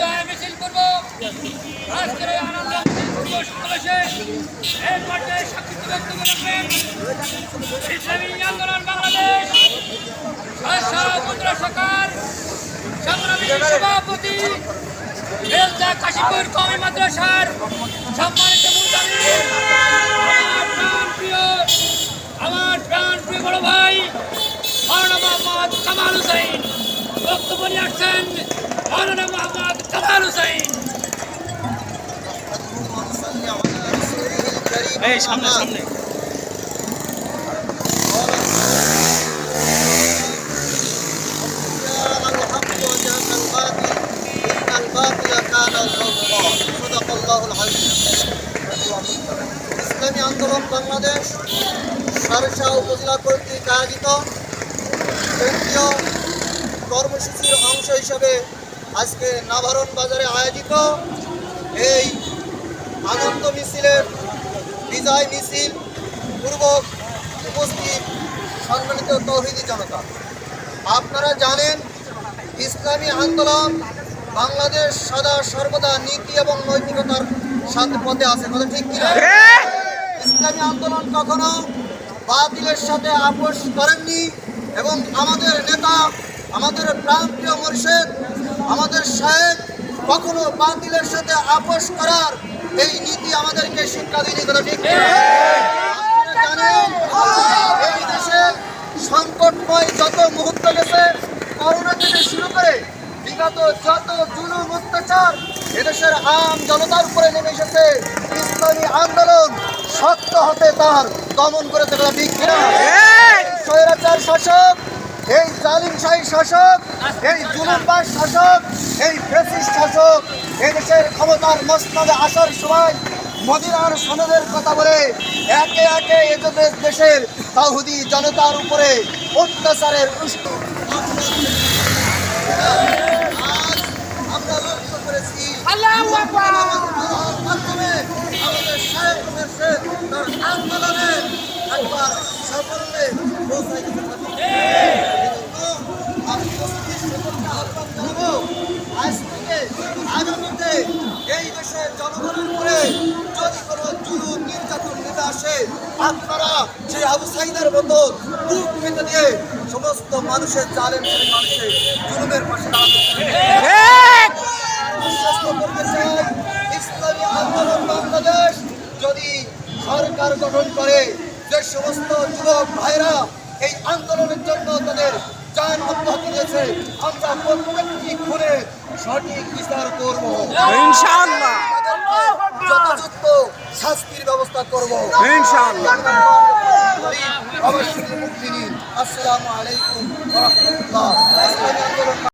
জয় মিছিল করব। আজকের আনন্দ করব সমাবেশে এই পর্যায়ে সাক্ষী বক্তব্য রাখবেন ইসলামী আন্দোলন বাংলাদেশ। সরকার সংগ্রামী সভাপতি বেলদা কাশীপুর কমি মাদ্রাসার সম্মানিত আমার প্রাণ প্রিয় বড় ভাই, মাওলানা মোহাম্মদ কামাল হুসাইন বক্তব্য নিয়ে আসছেন মৌলানা মোহাম্মদ কামাল হোসেন। এই সামনে সামনে। ইসলামী আন্দোলন বাংলাদেশ সারসা উপজেলা কর্তৃক আয়োজিত কেন্দ্রীয় আজকে নাভারণ বাজারে আয়োজিত এই আনন্দ মিছিলের বিজয় মিছিল পূর্বক উপস্থিত সম্মানিত তৌহিদি জনতা। আপনারা জানেন, ইসলামী আন্দোলন বাংলাদেশ সদা সর্বদা নীতি এবং নৈতিকতার সাথে পথে আছে, কথা ঠিক কিনা? ইসলামী আন্দোলন কখনো বাতিলের সাথে আপোষ করেননি এবং আমাদের নেতা, আমাদের প্রান্তীয় মর্শেদ আমাদের সাহেব কখনো বাতিলের সাথে আপোষ করার এই নীতি আমাদেরকে শিক্ষা দিতে কথা ঠিক এই দেশে সংকটময় যত মুহূর্ত গেছে করোনা থেকে শুরু করে বিগত যত জুলুম অত্যাচার এদেশের আম জনতার উপরে নেমে এসেছে। ইসলামী আন্দোলন শক্ত হতে তার দমন করেছে কথা ঠিক কিনা? স্বৈরাচার শাসক এই জালিম শাহী শাসক এই জুলুমবাজ শাসক এই ফেসিস্ট শাসক এই দেশের ক্ষমতার মসনদে আসার সময় মদিনার সনদের কথা বলে একে একে এদের দেশের তাহুদি জনতার উপরে অত্যাচারের আমরা লক্ষ্য করেছি আন্দোলনে একবার সাফল্যে পৌঁছায় দিতে পারবে। এজন্য আমি উপস্থিত সকলকে আহ্বান জানাব, আজ থেকে আগামীতে এই দেশের জনগণের উপরে যদি কোনো জুলুম নির্যাতন নেমে আসে আপনারা সেই আবু সাইদের মতো বুক পেতে দিয়ে সমস্ত মানুষের জালেম মানুষের জুলুমের পাশে দাঁড়াতে পারবেন। আশ্বস্ত করতে চাই ইসলামী আন্দোলন বাংলাদেশ যদি সরকার গঠন করে যে সমস্ত যুবক ভাইরা এই আন্দোলনের জন্য তাদের যান অব্যাহতি দিয়েছে। আমরা প্রত্যেকটি খুনে সঠিক বিচার করব। ইনশাআল্লাহ। যথাযথ শাস্তির ব্যবস্থা করব। ইনশাআল্লাহ। অবশ্যই মুক্তি নিন আসসালামু আলাইকুম ওয়া রাহমাতুল্লাহ।